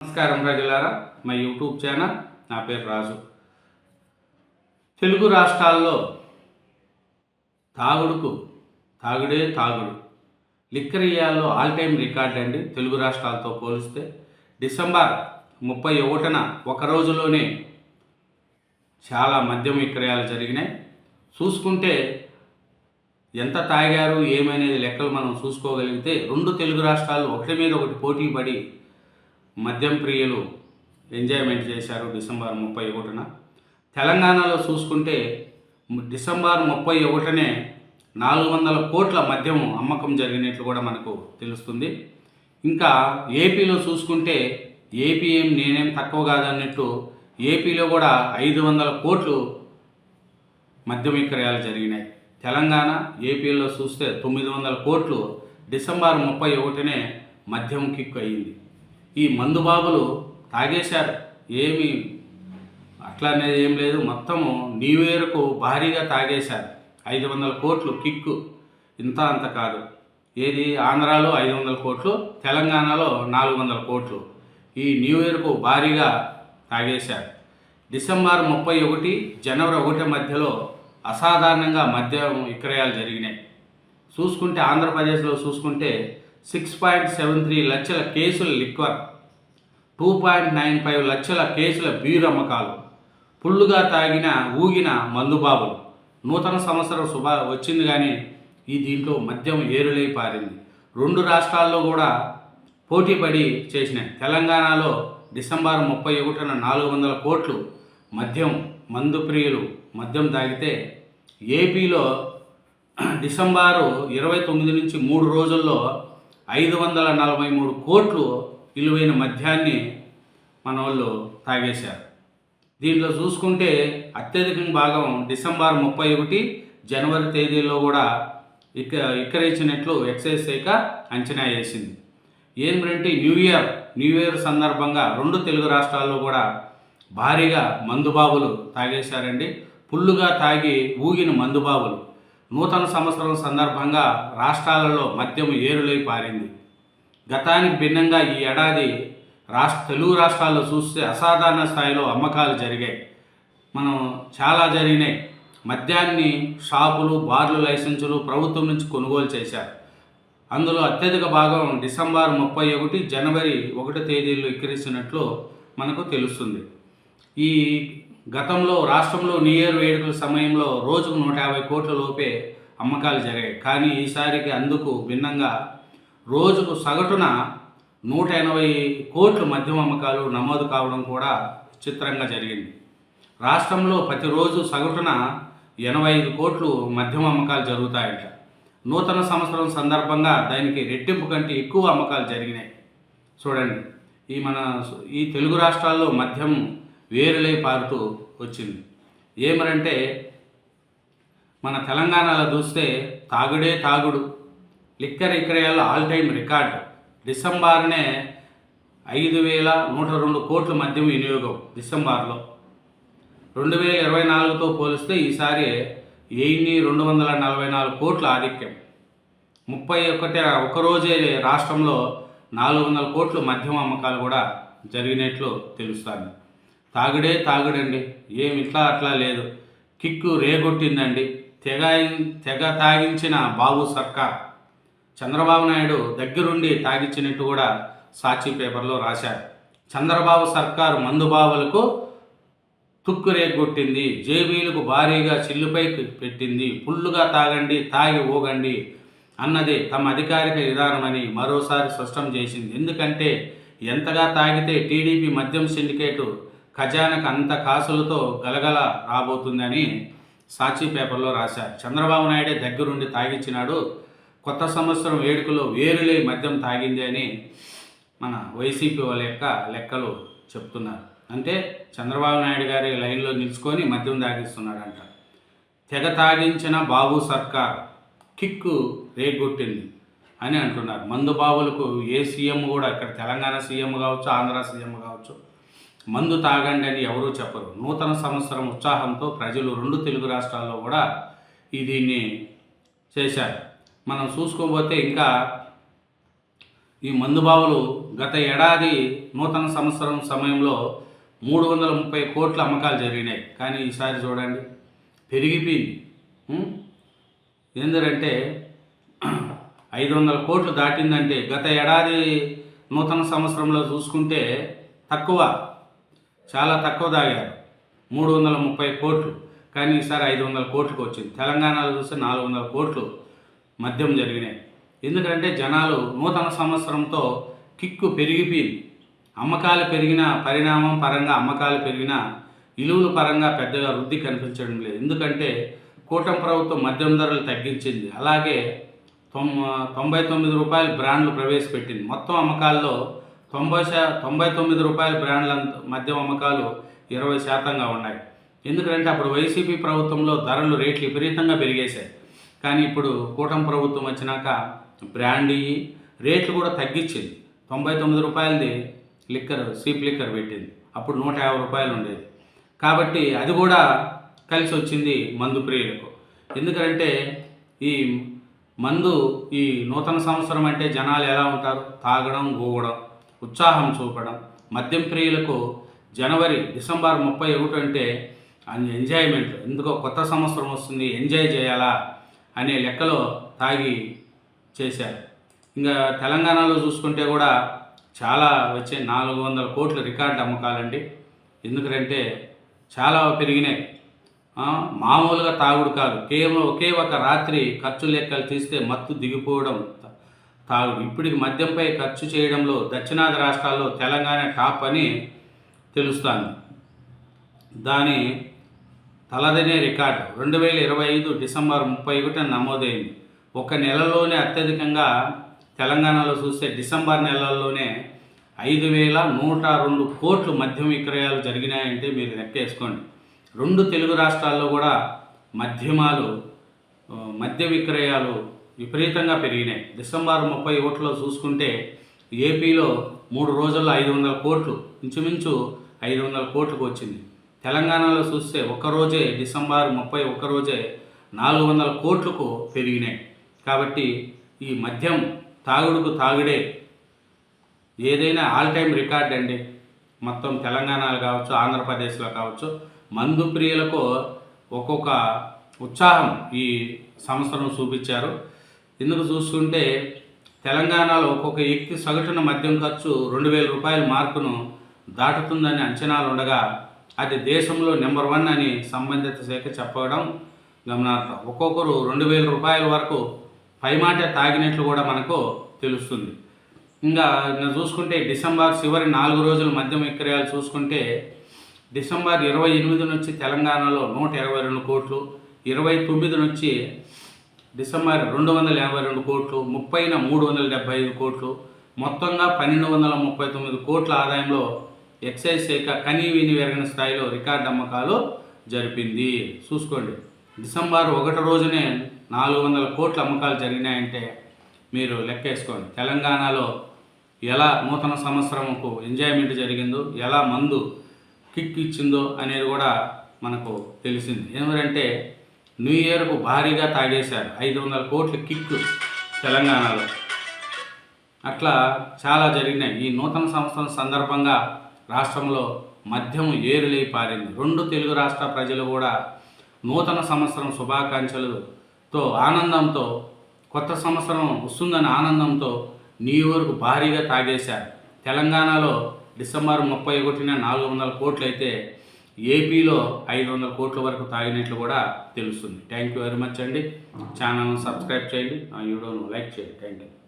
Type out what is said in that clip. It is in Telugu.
నమస్కారం ప్రజలారా మా యూట్యూబ్ ఛానల్ నా పేరు రాజు. తెలుగు రాష్ట్రాల్లో తాగుడుకు తాగుడే తాగుడు. లిక్కర్ ఇయాల్లో ఆల్ టైమ్ రికార్డ్ అండి తెలుగు రాష్ట్రాలతో పోలిస్తే. డిసెంబర్ ముప్పై ఒకటిన ఒక రోజులోనే చాలా మద్యం విక్రయాలు జరిగినాయి. చూసుకుంటే ఎంత తాగారు ఏమనేది లెక్కలు మనం చూసుకోగలిగితే రెండు తెలుగు రాష్ట్రాలు ఒకటి మీద ఒకటి పోటీ పడి మద్యం ప్రియులు ఎంజాయ్మెంట్ చేశారు డిసెంబర్ ముప్పై ఒకటిన. తెలంగాణలో చూసుకుంటే డిసెంబర్ ముప్పై ఒకటినే నాలుగు వందల కోట్ల మద్యం అమ్మకం జరిగినట్లు కూడా మనకు తెలుస్తుంది. ఇంకా ఏపీలో చూసుకుంటే ఏపీ ఏం నేనేం తక్కువ కాదన్నట్టు ఏపీలో కూడా ఐదు వందల కోట్లు మద్యం విక్రయాలు జరిగినాయి. తెలంగాణ ఏపీలో చూస్తే తొమ్మిది వందల కోట్లు డిసెంబర్ ముప్పై ఒకటినే మద్యం కిక్ అయ్యింది. ఈ మందుబాబులు తాగేశారు. ఏమి అట్లా అనేది ఏం లేదు. మొత్తము న్యూ ఇయర్కు భారీగా తాగేశారు. ఐదు వందల కోట్లు కిక్కు. ఇంత అంత కాదు. ఏది? ఆంధ్రాలో ఐదు వందల కోట్లు తెలంగాణలో నాలుగు వందల కోట్లు. ఈ న్యూ ఇయర్కు భారీగా తాగేశారు. డిసెంబర్ ముప్పై ఒకటి జనవరి ఒకటి మధ్యలో అసాధారణంగా మద్యం విక్రయాలు జరిగినాయి. చూసుకుంటే ఆంధ్రప్రదేశ్లో చూసుకుంటే సిక్స్ పాయింట్ సెవెన్ త్రీ లక్షల కేసుల liquor two point nine five లక్షల కేసుల బీరు అమ్మకాలు పుల్లుగా తాగిన ఊగిన మందుబాబులు. నూతన సంవత్సరం శుభ వచ్చింది కానీ ఈ దీంట్లో మద్యం ఏరులై పారింది. రెండు రాష్ట్రాల్లో కూడా పోటీపడి చేసినాయి. తెలంగాణలో డిసెంబర్ ముప్పై ఒకటిన నాలుగు వందల కోట్లు మద్యం మందు ప్రియులు మద్యం తాగితే ఏపీలో డిసెంబరు ఇరవై తొమ్మిది నుంచి మూడు రోజుల్లో ఐదు వందల నలభై మూడు కోట్లు విలువైన మద్యాన్ని మన వాళ్ళు తాగేశారు. దీంట్లో చూసుకుంటే అత్యధిక భాగం డిసెంబర్ ముప్పై ఒకటి జనవరి తేదీల్లో కూడా ఇక విక్రయించినట్లు ఎక్సైజ్ శాఖ అంచనా వేసింది. ఏంటంటే న్యూ ఇయర్ న్యూ ఇయర్ సందర్భంగా రెండు తెలుగు రాష్ట్రాల్లో కూడా భారీగా మందుబాబులు తాగేశారండి. పుల్లుగా తాగి ఊగిన మందుబాబులు. నూతన సంవత్సరం సందర్భంగా రాష్ట్రాలలో మద్యం ఏరులై పారింది. గతానికి భిన్నంగా ఈ ఏడాది రాష్ట్ర తెలుగు రాష్ట్రాల్లో చూస్తే అసాధారణ స్థాయిలో అమ్మకాలు జరిగాయి. మనం చాలా జరిగినాయి. మద్యాన్ని షాపులు బార్లు లైసెన్సులు ప్రభుత్వం నుంచి కొనుగోలు చేశారు. అందులో అత్యధిక భాగం డిసెంబర్ ముప్పై ఒకటి జనవరి ఒకటో తేదీలో విక్రయిస్తున్నట్లు మనకు తెలుస్తుంది. ఈ గతంలో రాష్ట్రంలో న్యూ ఇయర్ వేడుకల సమయంలో రోజుకు నూట యాభై కోట్ల లోపే అమ్మకాలు జరిగాయి. కానీ ఈసారికి అందుకు భిన్నంగా రోజుకు సగటున నూట ఎనభై కోట్ల మద్యం అమ్మకాలు నమోదు కావడం కూడా చిత్రంగా జరిగింది. రాష్ట్రంలో ప్రతిరోజు సగటున ఎనభై ఐదు కోట్లు మద్యం అమ్మకాలు జరుగుతాయట. నూతన సంవత్సరం సందర్భంగా దానికి రెట్టింపు కంటే ఎక్కువ అమ్మకాలు జరిగినాయి. చూడండి ఈ మన ఈ తెలుగు రాష్ట్రాల్లో మద్యం వేరులై పారుతూ వచ్చింది. ఏమనంటే మన తెలంగాణలో చూస్తే తాగుడే తాగుడు లిక్కర్ విక్రయాల్లో ఆల్ టైమ్ రికార్డు డిసెంబర్నే ఐదు వేల నూట రెండు కోట్ల మద్యం వినియోగం డిసెంబర్లో. రెండు వేల ఇరవై నాలుగుతో పోలిస్తే ఈసారి ఎయిన్ని రెండు వందల నలభై నాలుగు కోట్ల ఆధిక్యం. ముప్పై ఒకటి ఒకరోజే రాష్ట్రంలో నాలుగు వందల కోట్ల మద్యం అమ్మకాలు కూడా జరిగినట్లు తెలుస్తుంది. తాగుడే తాగుడండి. ఏమి ఇట్లా అట్లా లేదు. కిక్కు రేగొట్టిందండి. తెగ తెగ తాగించిన బాబు సర్కార్. చంద్రబాబు నాయుడు దగ్గరుండి తాగించినట్టు కూడా సాక్షి పేపర్లో రాశారు. చంద్రబాబు సర్కారు మందుబాబులకు తుక్కు రేగొట్టింది. జేబీలకు భారీగా చిల్లుపై పెట్టింది. పుల్లుగా తాగండి తాగి ఊగండి అన్నది తమ అధికారిక విధానమని మరోసారి స్పష్టం చేసింది. ఎందుకంటే ఎంతగా తాగితే టీడీపీ మద్యం సిండికేటు ఖజానకు అంత కాసులతో గలగల రాబోతుందని సాక్షి పేపర్లో రాశారు. చంద్రబాబు నాయుడే దగ్గరుండి తాగించినాడు. కొత్త సంవత్సరం వేడుకలో వేరులే మద్యం తాగింది అని మన వైసీపీ వాళ్ళ యొక్క లెక్కలు చెప్తున్నారు. అంటే చంద్రబాబు నాయుడు గారి లైన్లో నిలుచుకొని మద్యం తాగిస్తున్నాడంట. తెగ తాగించిన బాబు సర్కార్ కిక్కు రేగొట్టింది అని అంటున్నారు. మందు బాబులకు ఏ సీఎం కూడా ఇక్కడ తెలంగాణ సీఎం కావచ్చు ఆంధ్ర సీఎం కావచ్చు మందు తాగండి అని ఎవరూ చెప్పరు. నూతన సంవత్సరం ఉత్సాహంతో ప్రజలు రెండు తెలుగు రాష్ట్రాల్లో కూడా ఈ దీన్ని చేశారు. మనం చూసుకోబోతే ఇంకా ఈ మందుబావులు గత ఏడాది నూతన సంవత్సరం సమయంలో మూడు వందల ముప్పై కోట్ల అమ్మకాలు జరిగినాయి. కానీ ఈసారి చూడండి పెరిగిపోయింది. ఎందుకంటే ఐదు వందల కోట్లు దాటిందంటే గత ఏడాది నూతన సంవత్సరంలో చూసుకుంటే తక్కువ. చాలా తక్కువ తాగారు మూడు వందల ముప్పై కోట్లు. కానీ ఈసారి ఐదు వందల కోట్లకు వచ్చింది. తెలంగాణలో చూస్తే నాలుగు వందల కోట్లు మద్యం జరిగినాయి. ఎందుకంటే జనాలు నూతన సంవత్సరంతో కిక్కు పెరిగిపోయింది. అమ్మకాలు పెరిగిన పరిణామం పరంగా అమ్మకాలు పెరిగిన ఇలువల పరంగా పెద్దగా వృద్ధి కనిపించడం లేదు. ఎందుకంటే కూటమి ప్రభుత్వం మద్యం ధరలు తగ్గించింది. అలాగే తొంభై తొమ్మిది రూపాయల బ్రాండ్లు ప్రవేశపెట్టింది. మొత్తం అమ్మకాల్లో తొంభై శా తొంభై తొమ్మిది రూపాయల బ్రాండ్ల మద్యం అమ్మకాలు ఇరవై శాతంగా ఉన్నాయి. ఎందుకంటే అప్పుడు వైసీపీ ప్రభుత్వంలో ధరలు రేట్లు విపరీతంగా పెరిగేశాయి. కానీ ఇప్పుడు కూటమి ప్రభుత్వం వచ్చినాక బ్రాండీ రేట్లు కూడా తగ్గించింది. తొంభై తొమ్మిది రూపాయలది లిక్కర్ సీప్ లిక్కర్ పెట్టింది. అప్పుడు నూట యాభై రూపాయలు ఉండేది. కాబట్టి అది కూడా కలిసి వచ్చింది మందు ప్రియులకు. ఎందుకంటే ఈ మందు ఈ నూతన సంవత్సరం అంటే జనాలు ఎలా ఉంటారు? తాగడం గూగడం. ఉత్సాహం చూపడం. మద్యం ప్రియులకు జనవరి డిసెంబర్ ముప్పై ఒకటి అంటే అది ఎంజాయ్మెంట్ ఎందుకో కొత్త సంవత్సరం వస్తుంది ఎంజాయ్ చేయాలా అనే లెక్కలో తాగి చేశారు. ఇంకా తెలంగాణలో చూసుకుంటే కూడా చాలా వచ్చే నాలుగు వందల కోట్ల రికార్డు అమ్మకాలండి. ఎందుకంటే చాలా పెరిగినాయి. మామూలుగా తాగుడు కాదు. కేవలం ఒకే ఒక రాత్రి ఖర్చు లెక్కలు తీస్తే మత్తు దిగిపోవడం తాగుడు ఇప్పటికి మద్యంపై ఖర్చు చేయడంలో దక్షిణాది రాష్ట్రాల్లో తెలంగాణ టాప్ అని తెలుస్తాను దాని తలదనే రికార్డు. రెండు వేల ఇరవై ఐదు డిసెంబర్ ముప్పై ఒకటిన నమోదైంది. ఒక నెలలోనే అత్యధికంగా తెలంగాణలో చూస్తే డిసెంబర్ నెలల్లోనే ఐదు వేల నూట రెండు కోట్లు మద్యం విక్రయాలు జరిగినాయంటే మీరు లెక్కేసుకోండి రెండు తెలుగు రాష్ట్రాల్లో కూడా మద్యమాలు మద్య విక్రయాలు విపరీతంగా పెరిగినాయి. డిసెంబర్ ముప్పై ఒకటిలో చూసుకుంటే ఏపీలో మూడు రోజుల్లో ఐదు వందల కోట్లు ఇంచుమించు ఐదు వందల కోట్లకు వచ్చింది. తెలంగాణలో చూస్తే ఒక్కరోజే డిసెంబర్ ముప్పై ఒక్కరోజే నాలుగు వందల కోట్లకు పెరిగినాయి. కాబట్టి ఈ మద్యం తాగుడుకు తాగుడే ఏదైనా ఆల్ టైమ్ రికార్డ్ అండి. మొత్తం తెలంగాణలో కావచ్చు ఆంధ్రప్రదేశ్లో కావచ్చు మందు ప్రియులకు ఒక్కొక్క ఉత్సాహం ఈ సంవత్సరం చూపించారు. ఎందుకు చూసుకుంటే తెలంగాణలో ఒక్కొక్క వ్యక్తి సగటున మద్యం ఖర్చు రెండు వేల రూపాయల మార్కును దాటుతుందని అంచనాలు ఉండగా అది దేశంలో నెంబర్ వన్ అని సంబంధిత శాఖ చెప్పడం గమనార్హం. ఒక్కొక్కరు రెండు వేల రూపాయల వరకు పైమాట తాగినట్లు కూడా మనకు తెలుస్తుంది. ఇంకా ఇంకా చూసుకుంటే డిసెంబర్ చివరి నాలుగు రోజుల మద్యం విక్రయాలు చూసుకుంటే డిసెంబర్ ఇరవై ఎనిమిది నుంచి తెలంగాణలో నూట ఇరవై రెండు కోట్లు ఇరవై తొమ్మిది నుంచి డిసెంబర్ రెండు వందల యాభై రెండు కోట్లు ముప్పైన మూడు వందల డెబ్బై ఐదు కోట్లు. మొత్తంగా పన్నెండు వందల ముప్పై తొమ్మిది కోట్ల ఆదాయంలో ఎక్సైజ్ శాఖ కనీ విని వెరగిన స్థాయిలో రికార్డు అమ్మకాలు జరిపింది. చూసుకోండి. డిసెంబర్ ఒకటి రోజునే నాలుగు వందల కోట్ల అమ్మకాలు జరిగినాయంటే మీరు లెక్కేసుకోండి. తెలంగాణలో ఎలా నూతన సంవత్సరంకు ఎంజాయ్మెంట్ జరిగిందో ఎలా మందు కిక్ ఇచ్చిందో అనేది కూడా మనకు తెలిసింది. ఎందుకంటే న్యూ ఇయర్కు భారీగా తాగేశారు. ఐదు వందల కోట్ల కిక్ తెలంగాణలో. అట్లా చాలా జరిగినాయి. ఈ నూతన సంవత్సరం సందర్భంగా రాష్ట్రంలో మద్యం ఏరులై పారింది. రెండు తెలుగు రాష్ట్ర ప్రజలు కూడా నూతన సంవత్సరం శుభాకాంక్షలతో ఆనందంతో కొత్త సంవత్సరం వస్తుందనే ఆనందంతో న్యూ ఇయర్కు భారీగా తాగేశారు. తెలంగాణలో డిసెంబర్ ముప్పై ఒకటిన నాలుగు వందల కోట్లు అయితే ఏపీలో ఐదు వందల కోట్ల వరకు తాగినట్లు కూడా తెలుస్తుంది. థ్యాంక్ యూ వెరీ మచ్ అండి. ఛానల్ను సబ్స్క్రైబ్ చేయండి. ఆ వీడియోను లైక్ చేయండి. Thank you